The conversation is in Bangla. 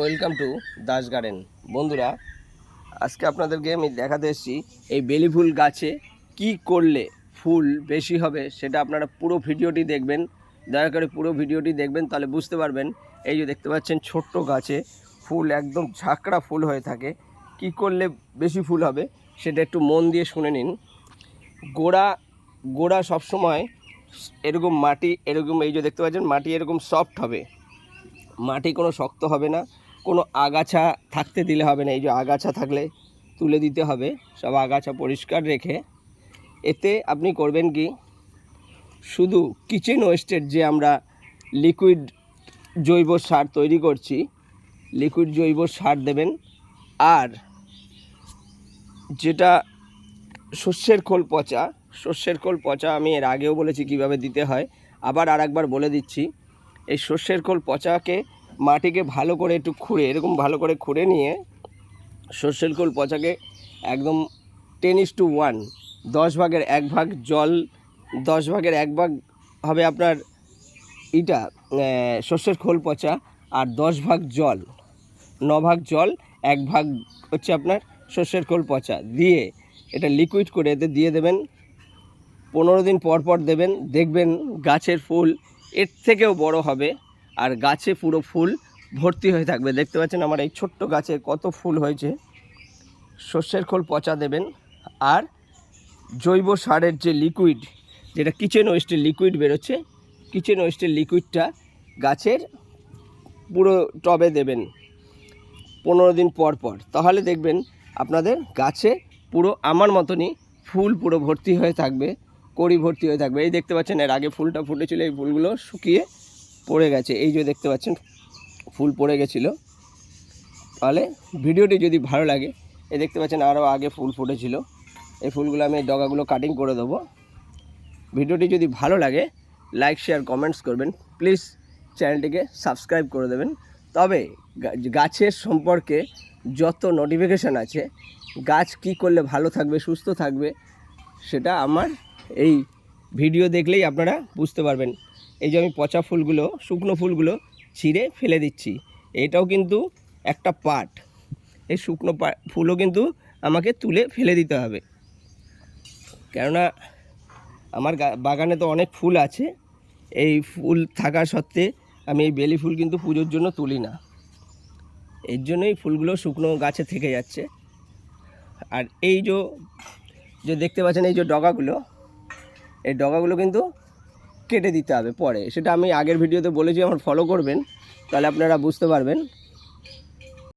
Welcome to Das garden. বন্ধুরা, আজকে আপনাদেরকে আমি দেখাতে এসেছি এই বেলি ফুল গাছে কি করলে ফুল বেশি হবে সেটা আপনারা পুরো ভিডিওটি দেখবেন। দয়া করে পুরো ভিডিওটি দেখবেন, তাহলে বুঝতে পারবেন। এই যে দেখতে পাচ্ছেন ছোট্ট গাছে ফুল একদম ঝাঁকড়া ফুল হয়ে থাকে। কি করলে বেশি ফুল হবে সেটা একটু মন দিয়ে শুনে নিন। গোড়া গোড়া সবসময় এরকম মাটি, এরকম এই যে দেখতে পাচ্ছেন মাটি এরকম সফট হবে। মাটি কোনো শক্ত হবে না। কোনো আগাছা থাকতে দিলে হবে না, এই যে আগাছা থাকলে তুলে দিতে হবে, সব আগাছা পরিষ্কার রেখে। এতে আপনি করবেন কি, শুধু কিচেন ওয়েস্টের যে আমরা লিকুইড জৈব সার তৈরি করছি লিকুইড জৈব সার দেবেন। আর যেটা শস্যের খোল পচা শস্যের খোল পচা আমি এর আগেও বলেছি কীভাবে দিতে হয়, আবার আর একবার বলে দিচ্ছি, এই শস্যের খোল পচাকে মাটিকে ভালো করে একটু খুঁড়ে, এরকম ভালো করে খুঁড়ে নিয়ে শস্যের খোল পচাকে একদম টেন ইস টু ওয়ান দশ ভাগের এক ভাগ জল, দশ ভাগের এক ভাগ হবে আপনার ইটা শস্যের খোল পচা আর দশ ভাগ জল, ন ভাগ জল, এক ভাগ হচ্ছে আপনার শস্যের খোল পচা। দিয়ে এটা লিকুইড করে এতে দিয়ে দেবেন, পনেরো দিন পর পর দেবেন, দেখবেন গাছের ফুল এর থেকেও বড় হবে। আর গাছে পুরো ফুল ভর্তি হয়ে থাকবে। দেখতে পাচ্ছেন আমার এই ছোট্ট গাছে কত ফুল হয়েছে। শস্যের খোল পচা দেবেন আর জৈব সারের যে লিকুইড যেটা কিচেন ওয়েস্টের লিকুইড বেরোচ্ছে কিচেন ওয়েস্টের লিকুইডটা গাছের পুরো টবে দেবেন পনেরো দিন পর পর। তাহলে দেখবেন আপনাদের গাছে পুরো আমার মতনই ফুল পুরো ভর্তি হয়ে থাকবে, কড়ি ভর্তি হয়ে থাকবে। এই দেখতে পাচ্ছেন এর আগে ফুলটা ফুটেছিল, এই ফুলগুলো শুকিয়ে পড়ে গেছে। এই যে দেখতে পাচ্ছেন, ফুল পড়ে গেছিল। তাহলে ভিডিওটি যদি ভালো লাগে, এ দেখতে পাচ্ছেন আরও আগে ফুল ফুটেছিল। এই ফুলগুলো আমি ডগাগুলো কাটিং করে দেবো। ভিডিওটি যদি ভালো লাগে লাইক শেয়ার কমেন্টস করবেন। প্লিজ চ্যানেলটিকে সাবস্ক্রাইব করে দেবেন। তবে গাছের সম্পর্কে যত নোটিফিকেশান আছে, গাছ কি করলে ভালো থাকবে, সুস্থ থাকবে, সেটা আমার এই ভিডিও দেখলেই আপনারা বুঝতে পারবেন। এই যে আমি পচা ফুলগুলো, শুকনো ফুলগুলো ছিঁড়ে ফেলে দিচ্ছি। এটাও কিন্তু একটা পার্ট। এই শুকনো ফুলও কিন্তু আমাকে তুলে ফেলে দিতে হবে। কেননা আমার বাগানে তো অনেক ফুল আছে। এই ফুল থাকা সত্ত্বে আমি এই বেলি ফুল কিন্তু পুজোর জন্য তুলি না। এর জন্যই ফুলগুলো শুকনো গাছে থেকে যাচ্ছে। আর এই যে দেখতে পাচ্ছেন এই যে ডগাগুলো, এই ডগাগুলো কিন্তু কেটে দিতে হবে পরে। সেটা আমি আগের ভিডিওতে বলেছি, আমার ফলো করবেন। তাহলে আপনারা বুঝতে পারবেন।